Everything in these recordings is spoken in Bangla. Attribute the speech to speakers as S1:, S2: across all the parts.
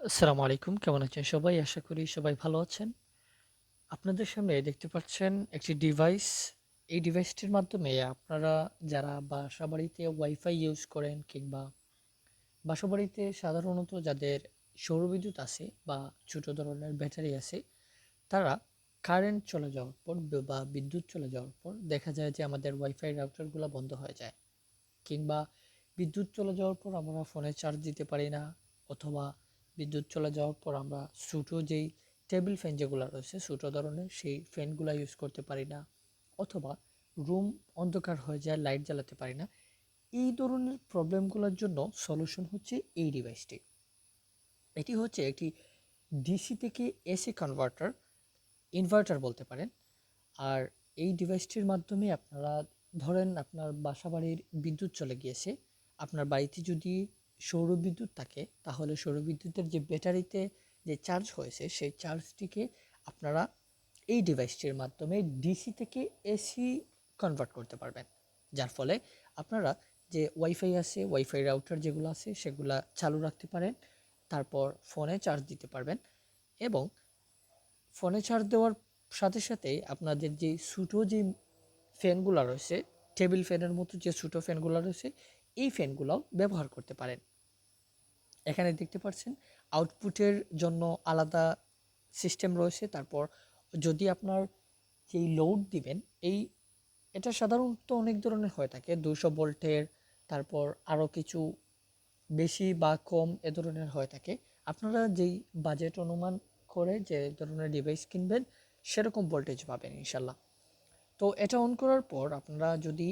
S1: আসসালামু আলাইকুম। কেমন আছেন সবাই? আশা করি সবাই ভালো আছেন। আপনাদের সামনে দেখতে পাচ্ছেন একটি ডিভাইস এই ডিভাইসটির মাধ্যমে আপনারা যারা বাসা বাড়িতে ওয়াইফাই ইউজ করেন কিংবা বাসা বাড়িতে সাধারণত যাদের সৌরবিদ্যুৎ আছে বা ছোটো ধরনের ব্যাটারি আছে, তারা কারেন্ট চলে যাওয়ার পর বা বিদ্যুৎ চলে যাওয়ার পর দেখা যায় যে আমাদের ওয়াইফাই রাউটারগুলো বন্ধ হয়ে যায়। কিংবা বিদ্যুৎ চলে যাওয়ার পর আমরা ফোনে চার্জ দিতে পারি না, অথবা বিদ্যুৎ চলে যাওয়ার পর আমরা ছোটো যেই টেবিল ফ্যান যেগুলো রয়েছে ছোটো ধরনের সেই ফ্যানগুলো ইউজ করতে পারি না অথবা রুম অন্ধকার হয়ে যায় লাইট জ্বালাতে পারি না। এই ধরনের প্রবলেমগুলোর জন্য সলিউশন হচ্ছে এই ডিভাইসটি এটি হচ্ছে একটি ডিসি থেকে এসি কনভার্টার ইনভার্টার বলতে পারেন। আর এই ডিভাইসটির মাধ্যমে আপনারা, ধরেন আপনার বাসা বাড়ির বিদ্যুৎ চলে গিয়েছে, আপনার বাড়িতে যদি সৌর বিদ্যুৎ থাকে, তাহলে সৌর বিদ্যুতের যে ব্যাটারিতে যে চার্জ হয়েছে, সেই চার্জটিকে আপনারা এই ডিভাইসটির মাধ্যমে ডিসি থেকে এসি কনভার্ট করতে পারবেন। যার ফলে আপনারা যে ওয়াইফাই আছে, ওয়াইফাই রাউটার যেগুলো আছে, সেগুলা চালু রাখতে পারেন, তারপর ফোনে চার্জ দিতে পারবেন এবং ফোনে চার্জ দেওয়ার সাথে সাথে আপনাদের যে ছোটো যে ফ্যানগুলো রয়েছে, টেবিল ফ্যানের মতো যে ছোটো ফ্যানগুলো রয়েছে এই ফ্যানগুলোও ব্যবহার করতে পারেন। এখানে দেখতে পাচ্ছেন আউটপুটের জন্য আলাদা সিস্টেম রয়েছে। তারপর যদি আপনার যেই লোড দিবেন, এই এটা সাধারণত অনেক ধরনের হয়ে থাকে। দুশো ভোল্টের, তারপর আরও কিছু বেশি বা কম এ ধরনের হয়ে থাকে। আপনারা যেই বাজেট অনুমান করে যে ধরনের ডিভাইস কিনবেন, সেরকম ভোল্টেজ পাবেন ইনশাল্লাহ। তো এটা অন করার পর আপনারা যদি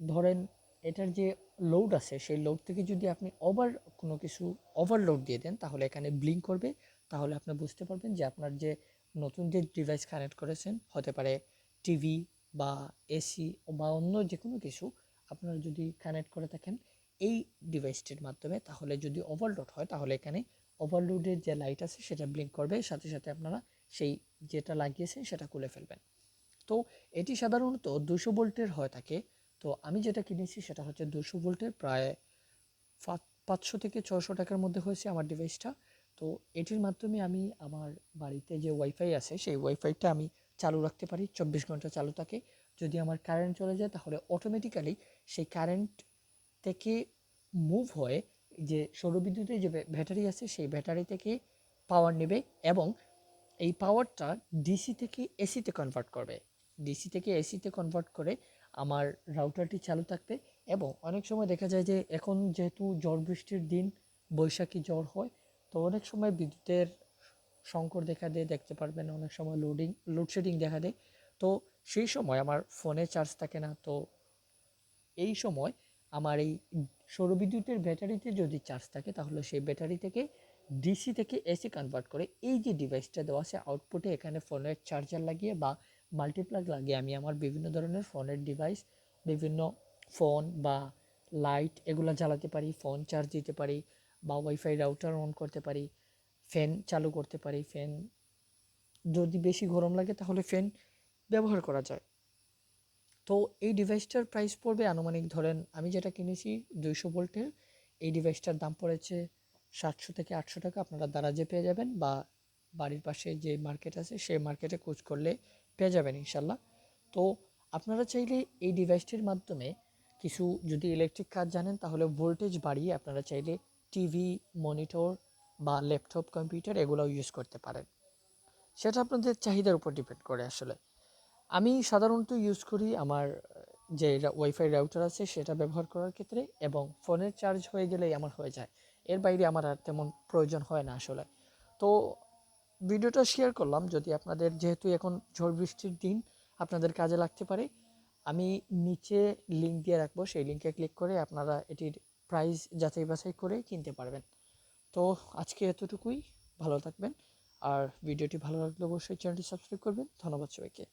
S1: ধরেন এটার যে লোড আছে, সেই লোড থেকে যদি আপনি ওভার কোনো কিছু ওভারলোড দিয়ে দেন, তাহলে এখানে ব্লিঙ্ক করবে। তাহলে আপনি বুঝতে পারবেন যে আপনার যে নতুন যে ডিভাইস কানেক্ট করেছেন, হতে পারে টিভি বা এসি বা অন্য যে কোনো কিছু, আপনারা যদি কানেক্ট করে থাকেন এই ডিভাইসটির মাধ্যমে, তাহলে যদি ওভারলোড হয়, তাহলে এখানে ওভারলোডের যে লাইট আছে, সেটা ব্লিঙ্ক করবে। সাথে সাথে আপনারা সেই যেটা লাগিয়েছেন, সেটা খুলে ফেলবেন। তো এটি সাধারণত দুশো ভোল্টের হয়ে থাকে। তো আমি যেটা কিনেছি সেটা হচ্ছে দুশো ভোল্টের প্রায় পাঁচশো থেকে ছশো টাকার মধ্যে হয়েছে আমার ডিভাইসটা তো এটির মাধ্যমে আমি আমার বাড়িতে যে ওয়াইফাই আছে, সেই ওয়াইফাইটা আমি চালু রাখতে পারি, চব্বিশ ঘণ্টা চালু থাকে। যদি আমার কারেন্ট চলে যায়, তাহলে অটোমেটিক্যালি সেই কারেন্ট থেকে মুভ হয়ে যে সৌরবিদ্যুতের যে ব্যাটারি আছে, সেই ব্যাটারি থেকে পাওয়ার নেবে এবং এই পাওয়ারটা ডিসি থেকে এসিতে কনভার্ট করবে। ডিসি থেকে এসিতে কনভার্ট করে আমার রাউটারটি চালু থাকবে এবং অনেক সময় দেখা যায় যে এখন যেহেতু ঝড় বৃষ্টির দিন, বৈশাখী জ্বর হয়, তো অনেক সময় বিদ্যুতের সংকট দেখা দেয়, দেখতে পারবেন অনেক সময় লোডিং লোডশেডিং দেখা দেয়। তো সেই সময় আমার ফোনে চার্জ থাকে না, তো এই সময় আমার এই সৌরবিদ্যুতের ব্যাটারিতে যদি চার্জ থাকে, তাহলে সেই ব্যাটারি থেকে ডিসি থেকে এসি কনভার্ট করে এই যে ডিভাইসটা দেওয়া আছে আউটপুটে এখানে ফোনের চার্জার লাগিয়ে বা মাল্টিপ্লাগ লাগিয়ে আমি আমার বিভিন্ন ধরনের ফোনের ডিভাইস বিভিন্ন ফোন বা লাইট এগুলো জ্বালাতে পারি ফোন চার্জ দিতে পারি বা ওয়াইফাই রাউটার অন করতে পারি ফ্যান চালু করতে পারি ফ্যান যদি বেশি গরম লাগে তাহলে ফ্যান ব্যবহার করা যায়। তো এই ডিভাইসটার প্রাইস পড়বে আনুমানিক ধরেন আমি যেটা কিনেছি দুইশো ভোল্টের এই ডিভাইসটার দাম পড়েছে সাতশো থেকে আটশো টাকা। আপনারা দারাজে পেয়ে যাবেন বা বাড়ির পাশে যে মার্কেট আছে সেই মার্কেটে খোঁজ করলে পেয়ে যাবেন ইনশাল্লাহ। তো আপনারা চাইলে এই ডিভাইসটির মাধ্যমে কিছু যদি ইলেকট্রিক কাজ জানেন, তাহলে ভোল্টেজ বাড়িয়ে আপনারা চাইলে টিভি মনিটর বা ল্যাপটপ কম্পিউটার এগুলোও ইউজ করতে পারেন। সেটা আপনাদের চাহিদার উপর ডিপেন্ড করে আসলে। আমি সাধারণত ইউজ করি আমার, যে ওয়াইফাই রাউটার আছে, সেটা ব্যবহার করার ক্ষেত্রে এবং ফোনের চার্জ হয়ে গেলেই আমার হয়ে যায়। এর বাইরে আমার আর তেমন প্রয়োজন হয় না আসলে। তো ভিডিওটা শেয়ার করলাম যদি আপনাদের, যেহেতু এখন ঝড় বৃষ্টির দিন, আপনাদের কাজে লাগতে পারে, আমি নিচে লিঙ্ক দিয়ে রাখব, সেই লিঙ্কে ক্লিক করে আপনারা এটির প্রাইস যাচাই বাছাই করে কিনতে পারবেন। তো আজকে এতটুকুই, ভালো থাকবেন, আর ভিডিওটি ভালো লাগলে অবশ্যই চ্যানেলটি সাবস্ক্রাইব করবেন, ধন্যবাদ সবাইকে।